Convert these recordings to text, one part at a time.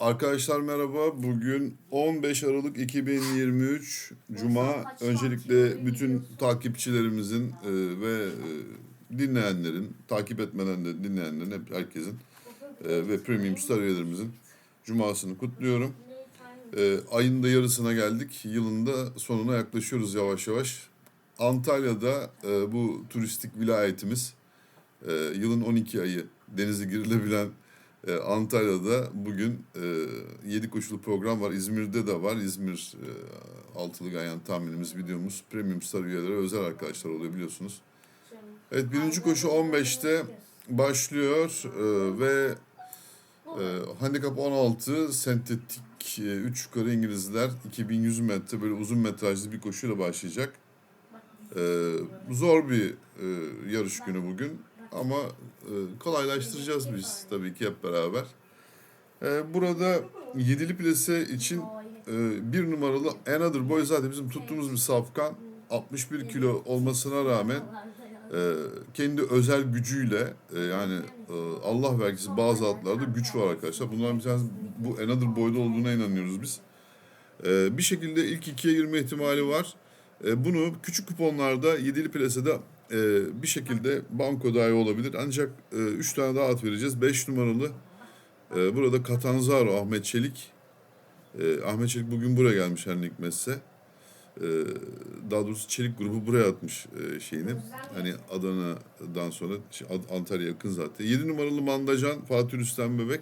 Arkadaşlar merhaba. Bugün 15 Aralık 2023 Cuma. Öncelikle bütün takipçilerimizin e, ve e, dinleyenlerin, takip etmeden de dinleyenlerin hep herkesin e, ve Premium Star üyelerimizin Cumasını kutluyorum. E, ayın da yarısına geldik. Yılın da sonuna yaklaşıyoruz yavaş yavaş. Antalya'da e, bu turistik vilayetimiz e, yılın 12 ayı denize girilebilen e, Antalya'da bugün e, 7 koşulu program var. İzmir'de de var. İzmir e, altılı ganyan tahminimiz videomuz Premium Star üyeleri özel arkadaşlar oluyor biliyorsunuz. Evet birinci koşu 15'te başlıyor e, ve e, handikap 16 sentetik 3 yukarı İngilizler 2100 metre böyle uzun metrajlı bir koşuyla başlayacak. E, zor bir e, yarış günü bugün ama e, kolaylaştıracağız biz tabii ki hep beraber. E, burada yedili plase için e, bir numaralı Another Boy zaten bizim tuttuğumuz bir safkan 61 kilo olmasına rağmen e, kendi özel gücüyle e, yani e, Allah vergisi bazı atlarda güç var arkadaşlar. Bunların bir tanesi bu Another Boy'da olduğuna inanıyoruz biz. E, bir şekilde ilk ikiye girme ihtimali var. E, bunu küçük kuponlarda yedili plasede e, bir şekilde banko dahi olabilir. Ancak 3 tane daha at vereceğiz. 5 numaralı e, burada Katanzaro Ahmet Çelik. E, Ahmet Çelik bugün buraya gelmiş her ne hikmetse. E, daha doğrusu Çelik grubu buraya atmış e, şeyini. Hani Adana'dan sonra şey, Antalya yakın zaten. 7 numaralı Mandacan Fatih Rüstem Bebek.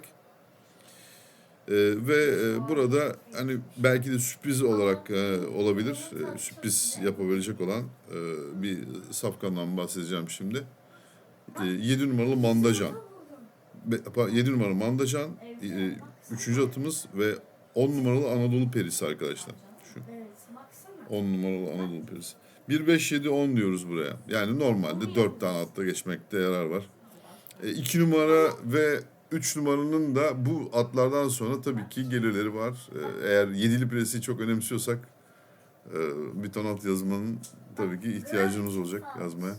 E, ve e, burada hani belki de sürpriz olarak e, olabilir. E, sürpriz yapabilecek olan e, bir safkandan bahsedeceğim şimdi. E, 7 numaralı Mandacan. 7 numaralı Mandacan. 3. atımız ve 10 numaralı Anadolu Perisi arkadaşlar. Şu. 10 numaralı Anadolu Perisi. 1, 5, 7, 10 diyoruz buraya. Yani normalde 4 tane atla geçmekte yarar var. 2 numara ve 3 numaranın da bu atlardan sonra tabii ki gelirleri var. Ee, Eğer yedili presi çok önemsiyorsak e, bir ton at yazmanın tabii ki ihtiyacımız olacak yazmaya.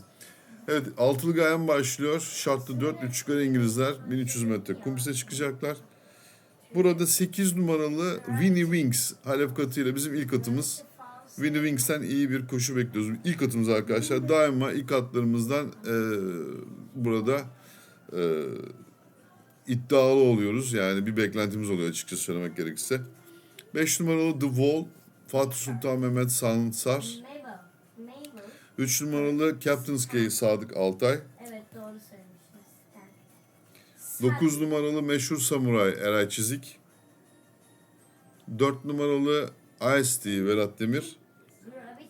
Evet altılı gayen başlıyor. Şartlı 4 3 yukarı İngilizler 1300 metre kumpise çıkacaklar. Burada 8 numaralı Winnie Wings Halep katıyla bizim ilk atımız. Winnie Wings'ten iyi bir koşu bekliyoruz. İlk atımız arkadaşlar. Daima ilk atlarımızdan e, burada e, iddialı oluyoruz. Yani bir beklentimiz oluyor açıkça söylemek gerekirse. 5 numaralı The Wall, Fatih Sultan Mehmet Sansar. Mabel. Mabel. 3 numaralı Captain's Gay Sadık Altay. Evet doğru söylemişsiniz. 9 numaralı Meşhur Samuray Eray Çizik. 4 numaralı Ice-T Vedat Demir.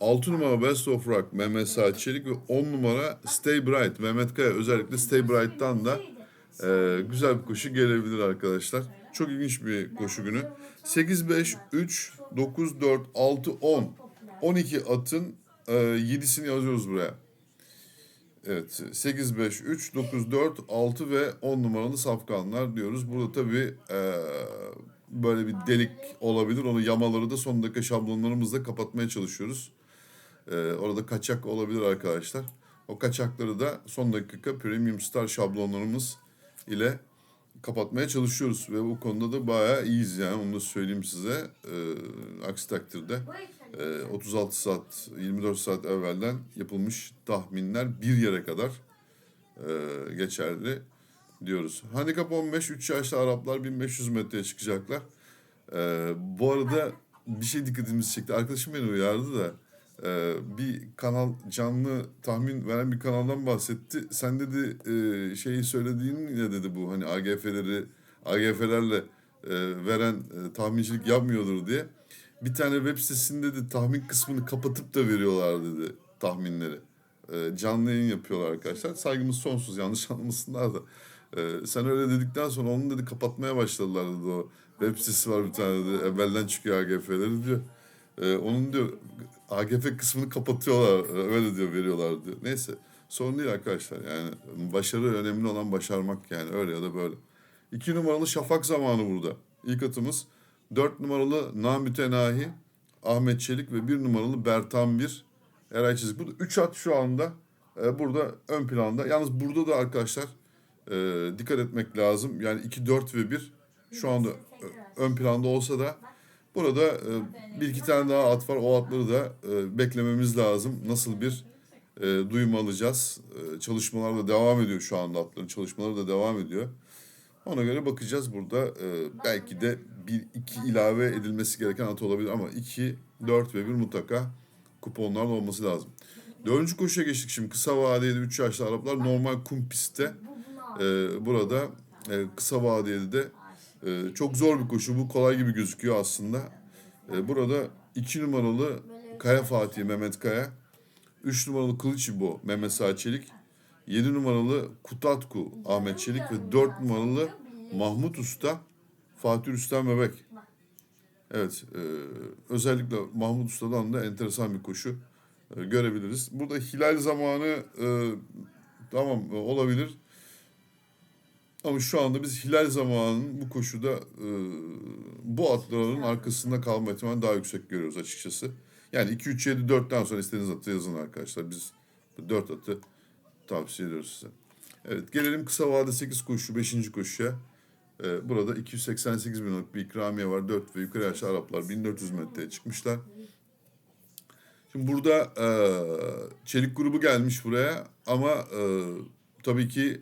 6 numara Best of Rock Mehmet Saat Çelik ve 10 numara Stay Bright Mehmet Kaya özellikle Stay Bright'tan da e, güzel bir koşu gelebilir arkadaşlar. Çok ilginç bir koşu günü. 8, 5, 3, 9, 4, 6, 10. 12 atın e, 7'sini yazıyoruz buraya. Evet 8, 5, 3, 9, 4, 6 ve 10 numaralı safkanlar diyoruz. Burada tabii e, böyle bir delik olabilir. Onu yamaları da son dakika şablonlarımızla kapatmaya çalışıyoruz. E, orada kaçak olabilir arkadaşlar. O kaçakları da son dakika Premium Star şablonlarımız ile kapatmaya çalışıyoruz. Ve bu konuda da bayağı iyiyiz yani onu da söyleyeyim size. E, aksi takdirde e, 36 saat 24 saat evvelden yapılmış tahminler bir yere kadar e, geçerli diyoruz. Handikap 15 3 yaşlı Araplar 1500 metreye çıkacaklar. E, bu arada bir şey dikkatimizi çekti. Arkadaşım beni uyardı da e, bir kanal canlı tahmin veren bir kanaldan bahsetti. Sen dedi e, şeyi söylediğin ya dedi bu hani AGF'leri AGF'lerle e, veren e, tahmincilik yapmıyordur diye. Bir tane web sitesinde de tahmin kısmını kapatıp da veriyorlar dedi tahminleri. E, canlı yayın yapıyorlar arkadaşlar. Saygımız sonsuz yanlış anlamasınlar da. E, sen öyle dedikten sonra onu dedi kapatmaya başladılar dedi o. Web sitesi var bir tane dedi. Evvelden çıkıyor AGF'leri diyor. E, onun diyor AGF kısmını kapatıyorlar. e, Öyle diyor veriyorlar diyor. Neyse sorun değil arkadaşlar. Yani başarı önemli olan başarmak yani öyle ya da böyle. İki numaralı şafak zamanı burada. İlk atımız. Dört numaralı Namütenahi Ahmet Çelik ve bir numaralı Bertan Bir Eray Çizik. Burada üç at şu anda e, burada ön planda. Yalnız burada da arkadaşlar e, dikkat etmek lazım. Yani 2, 4 ve 1 şu anda ö- ön planda olsa da burada e, bir iki tane daha at var. O atları da e, beklememiz lazım. Nasıl bir e, duyum alacağız? E, çalışmalar da devam ediyor şu anda atların çalışmaları da devam ediyor. Ona göre bakacağız burada. E, belki de bir iki ilave edilmesi gereken at olabilir ama iki, dört ve bir mutlaka kuponlarla olması lazım. Dördüncü koşuya geçtik şimdi. Kısa vadeli 3 yaşlı Araplar normal kum pistte. E, burada e, kısa vadeli de e, çok zor bir koşu. Bu kolay gibi gözüküyor aslında. E, burada 2 numaralı Kaya Fatih Mehmet Kaya, 3 numaralı Kılıç İbo Mehmet Sağ Çelik, 7 numaralı Kutatku Ahmet Çelik ve 4 numaralı Mahmut Usta Fatih Rüstem Bebek. Evet, e, özellikle Mahmut Usta'dan da enteresan bir koşu e, görebiliriz. Burada hilal zamanı e, tamam e, olabilir. Ama şu anda biz hilal zamanının bu koşuda e, bu atların arkasında kalma ihtimali daha yüksek görüyoruz açıkçası. Yani 2 3 7 4'ten sonra istediğiniz atı yazın arkadaşlar. Biz bu 4 atı tavsiye ediyoruz size. Evet gelelim kısa vade 8 koşu 5. koşuya. Ee, burada 288 bin bir ikramiye var. 4 ve yukarı yaşlı Araplar 1400 metreye çıkmışlar. Şimdi burada e, Çelik grubu gelmiş buraya ama e, tabii ki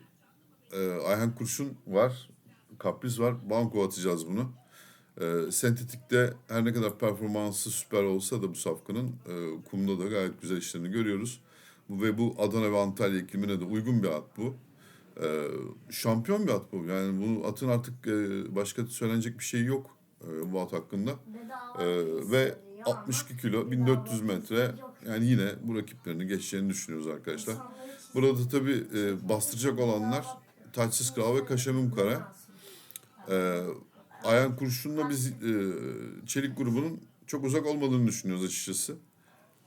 e, Ayhan Kurşun var, Kapris var. Banko atacağız bunu. E, sentetikte her ne kadar performansı süper olsa da bu safkanın e, kumda da gayet güzel işlerini görüyoruz. Ve bu Adana ve Antalya iklimine de uygun bir at bu. E, şampiyon bir at bu. Yani bu atın artık e, başka söylenecek bir şey yok e, bu at hakkında. Değil ve söylüyor ama 62 kilo bedava 1400 metre yok. yani yine bu rakiplerini geçeceğini düşünüyoruz arkadaşlar. Burada tabi bastıracak olanlar Taçsız Kral ve Kaşemim Kara. Ee, Ayhan Kurşun'la biz e, Çelik grubunun çok uzak olmadığını düşünüyoruz açıkçası.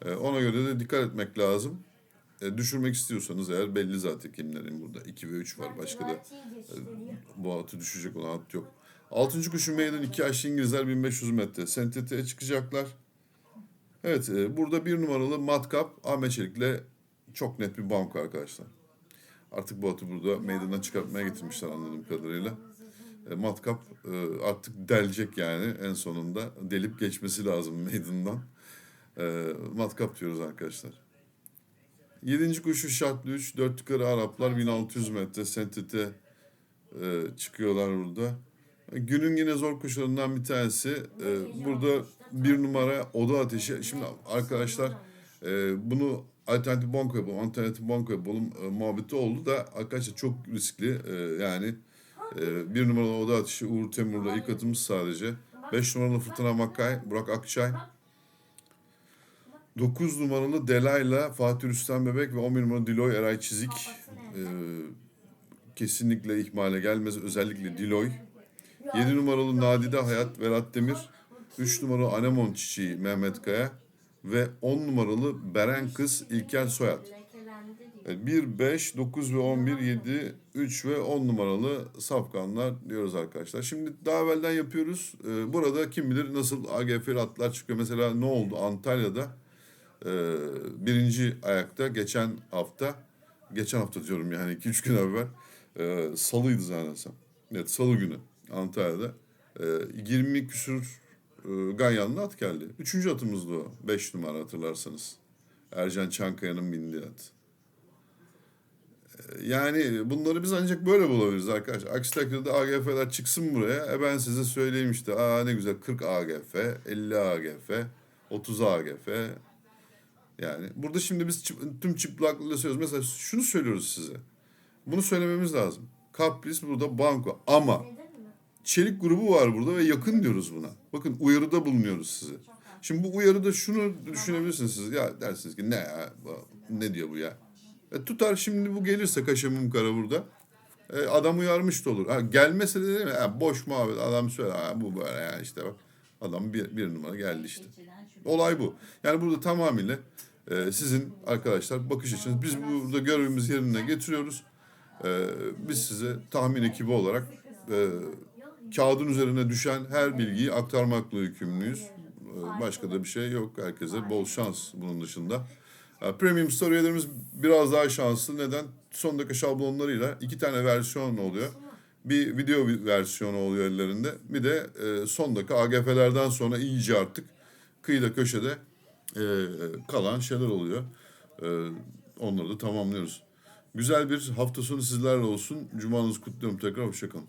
Ee, ona göre de dikkat etmek lazım. E, düşürmek istiyorsanız eğer belli zaten kimlerin burada. 2 ve 3 var. Başka da gösteriyor. bu atı düşecek olan at yok. Altıncı kuşun meydan iki yaşlı İngilizler 1500 metre. Sentetiğe çıkacaklar. Evet e, burada bir numaralı Matkap Ahmet Çelik'le çok net bir banko arkadaşlar. Artık bu atı burada meydana çıkartmaya getirmişler anladığım kadarıyla. E, Matkap e, artık delecek yani en sonunda. Delip geçmesi lazım meydandan. E, Matkap diyoruz arkadaşlar. Yedinci kuşu şartlı 3. Dört yukarı Araplar 1600 metre sentete e, çıkıyorlar burada. Günün yine zor kuşlarından bir tanesi. E, burada bir numara oda ateşi. Şimdi arkadaşlar e, bunu alternatif banko yapalım, alternatif banko yapalım e, muhabbeti oldu da arkadaşlar çok riskli. E, yani e, bir numaralı oda ateşi Uğur Temur'la ilk atımız sadece. Beş numaralı Fırtına Makkay, Burak Akçay. 9 numaralı Delayla Fatih Rüstem Bebek ve 11 numaralı Diloy Eray Çizik. E, kesinlikle ihmale gelmez. Özellikle Diloy. 7 numaralı Nadide Hayat Velat Demir. 3 numaralı Anemon Çiçeği Mehmet Kaya. Ve 10 numaralı Beren Kız İlker. Evet, 1, 5, 9 ve 11, 7, 3 ve 10 numaralı safkanlar diyoruz arkadaşlar. Şimdi daha evvelden yapıyoruz. Ee, burada kim bilir nasıl AGF'li atlar çıkıyor. Mesela ne oldu Antalya'da? Ee, birinci ayakta geçen hafta, geçen hafta diyorum yani 2-3 gün evvel. E, salıydı zannedersem. Evet salı günü Antalya'da. E, 20 küsür e, ganyanlı at geldi. Üçüncü atımızdı o. 5 numara hatırlarsanız. Ercan Çankaya'nın bindiği at. Yani bunları biz ancak böyle bulabiliriz arkadaşlar. Aksi takdirde AGF'ler çıksın buraya. E ben size söyleyeyim işte. Aa ne güzel 40 AGF, 50 AGF, 30 AGF. Yani burada şimdi biz tüm çıplaklıkla söylüyoruz. Mesela şunu söylüyoruz size. Bunu söylememiz lazım. Kapris burada banko ama? Çelik grubu var burada ve yakın diyoruz buna. Bakın uyarıda bulunuyoruz size. Şimdi bu uyarıda şunu düşünebilirsiniz siz. Ya dersiniz ki ne ya ne diyor bu ya? E, tutar şimdi bu gelirse Kaşemim Kara burada. E, adam uyarmış da olur. Ha, gelmese de değil mi? Ha, boş muhabbet adam söyler. Ha, bu böyle yani işte bak. Adam bir, bir numara geldi işte. Olay bu. Yani burada tamamıyla e, sizin arkadaşlar bakış açınız. Biz burada görevimizi yerine getiriyoruz. E, biz size tahmin ekibi olarak e, kağıdın üzerine düşen her bilgiyi aktarmakla yükümlüyüz. E, başka da bir şey yok. Herkese bol şans bunun dışında. E, Premium Store üyelerimiz biraz daha şanslı. Neden? Son dakika şablonlarıyla iki tane versiyon oluyor. bir video versiyonu oluyor ellerinde. Bir de e, son dakika AGF'lerden sonra iyice artık kıyıda köşede e, kalan şeyler oluyor. E, onları da tamamlıyoruz. Güzel bir hafta sonu sizlerle olsun. Cumanızı kutluyorum tekrar. Hoşçakalın.